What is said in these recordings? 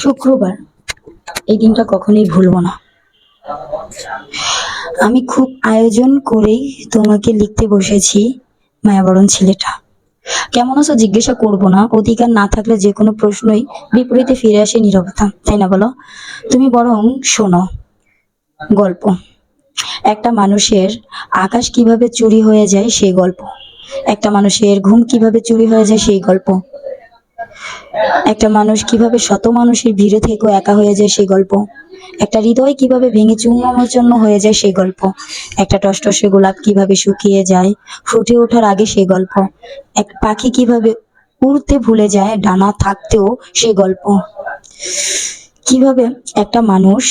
শুক্রবার। এই দিনটা কখনোই ভুলবো না। আমি খুব আয়োজন করেই তোমাকে লিখতে বসেছি, মায়াবরণ ছেলেটা। কেমন আছো জিজ্ঞাসা করব না, অধিকার না থাকলে যে কোনো প্রশ্নই বিপরীতে ফিরে আসে নীরবতা, তাই না বলো? তুমি বরং শোনো। গল্প। একটা মানুষের আকাশ কীভাবে চুরি হয়ে যায় সেই গল্প। একটা মানুষের ঘুম কীভাবে চুরি হয়ে যায় সেই গল্প। একটা মানুষ কীভাবে শত মানুষের ভিড়ে থেকেও একা হয়ে যায় সেই গল্প। একটা হৃদয় কীভাবে ভেঙে চূর্ণামচন্ন হয়ে যায় সেই গল্প। একটা টসটসে গোলাপ কীভাবে শুকিয়ে যায়, ফুটে ওঠার আগে সেই গল্প। এক পাখি কীভাবে উড়তে ভুলে যায়, ডানা থাকতেও সেই গল্প। কীভাবে একটা মানুষ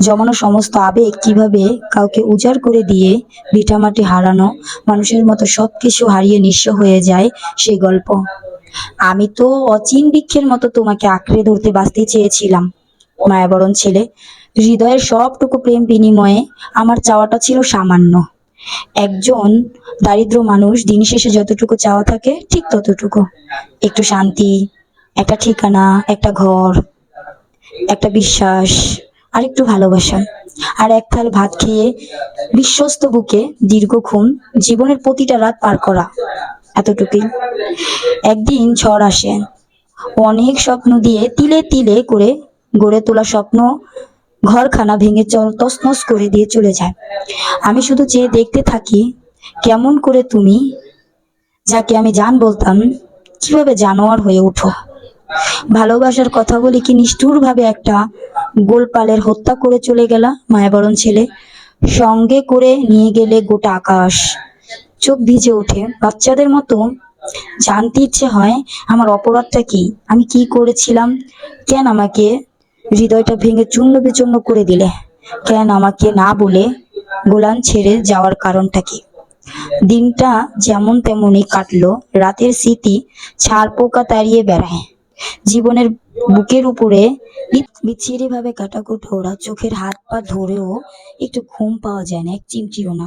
জমানো সমস্ত আবেগ কীভাবে কাউকে উজাড় করে দিয়ে ভিটামাটি হারানো, মানুষের মতো সবকিছু হারিয়ে নিঃস্ব হয়ে যায় সেই গল্প। আমি তো অচিন বৃক্ষের মতো তোমাকে আঁকড়ে ধরতে বাঁচতে চেয়েছিলাম। মায়াবরণ ছেলে, হৃদয়ের সবটুকু প্রেম বিনিময়ে আমার চাওয়াটা ছিল সামান্য। একজন দারিদ্র মানুষ দিন শেষে যতটুকু চাওয়া থাকে ঠিক ততটুকু। একটু শান্তি, একটা ঠিকানা, একটা ঘর, একটা বিশ্বাস, আর একটু ভালোবাসা। আর এক থাল ভাত খেয়ে বিশ্বস্ত বুকে দীর্ঘক্ষণ জীবনের প্রতিটা রাত পার করা। এতটুকুই। একদিন ঝড় আসে। অনেক স্বপ্ন দিয়ে তিলে তিলে করে গড়ে তোলা স্বপ্ন ঘরখানা ভেঙে চল তছনছ করে দিয়ে চলে যায়। আমি শুধু চেয়ে দেখতে থাকি, কেমন করে তুমি, যাকে আমি জান বলতাম, কীভাবে জানোয়ার হয়ে ওঠো? ভালোবাসার কথা বলি কি নিষ্ঠুরভাবে একটা গোলপালের হত্যা করে চলে গেলা মায়াবরণ ছেলে? সঙ্গে করে নিয়ে গেলে গোটা আকাশ। চোখ ভিজে ওঠে। বাচ্চাদের মতো জানতে ইচ্ছে হয়, আমার অপরাধটা কি? আমি কি করেছিলাম? কেন আমাকে হৃদয়টা ভেঙে চূর্ণ বিচূর্ণ করে দিলে? কেন আমাকে না বলে গোলান ছেড়ে যাওয়ার কারণটা কি? দিনটা যেমন তেমনই কাটলো। রাতের স্মৃতি ছাড় পোকা তাড়িয়ে বেড়ায়। জীবনের বুকের উপরে বিচ্ছিরি ভাবে কাটাকুট ওরা চোখের হাত পা ধরেও একটু ঘুম পাওয়া যায় না, এক চিমটিও না।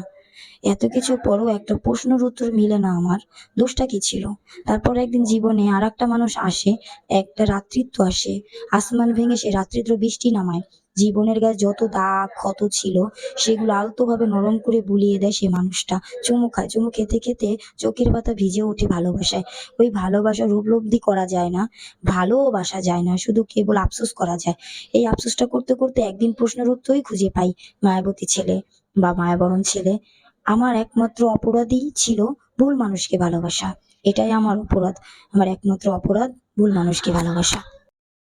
এত কিছু পরও একটা প্রশ্নের উত্তর মিলে না আমার, দোষটা কি ছিল? তারপর একদিন জীবনে আর একটা মানুষ আসে, একটা রাত্রিত্ব আসে, আসমান ভেঙে সে রাত্রিত্ব বৃষ্টি নামায়। জীবনের গায়ে যত দাগ ক্ষত ছিল, সেগুলো আলতোভাবে নরম করে বুলিয়ে দেয় সে মানুষটা। চুমু খায়, চুমু খেতে খেতে চোখের পাতা ভিজে ওঠে ভালোবাসায়। ওই ভালোবাসার উপলব্ধি করা যায় না, ভালোবাসা যায় না, শুধু কেবল আফসোস করা যায়। এই আফসোসটা করতে করতে একদিন প্রশ্নের উত্তরই খুঁজে পাই, মায়াবতী ছেলে বা মায়াবরণ ছেলে। আমার একমাত্র অপরাধই ছিল ভুল মানুষকে ভালোবাসা। এটাই আমার অপরাধ। আমার একমাত্র অপরাধ ভুল মানুষকে ভালোবাসা।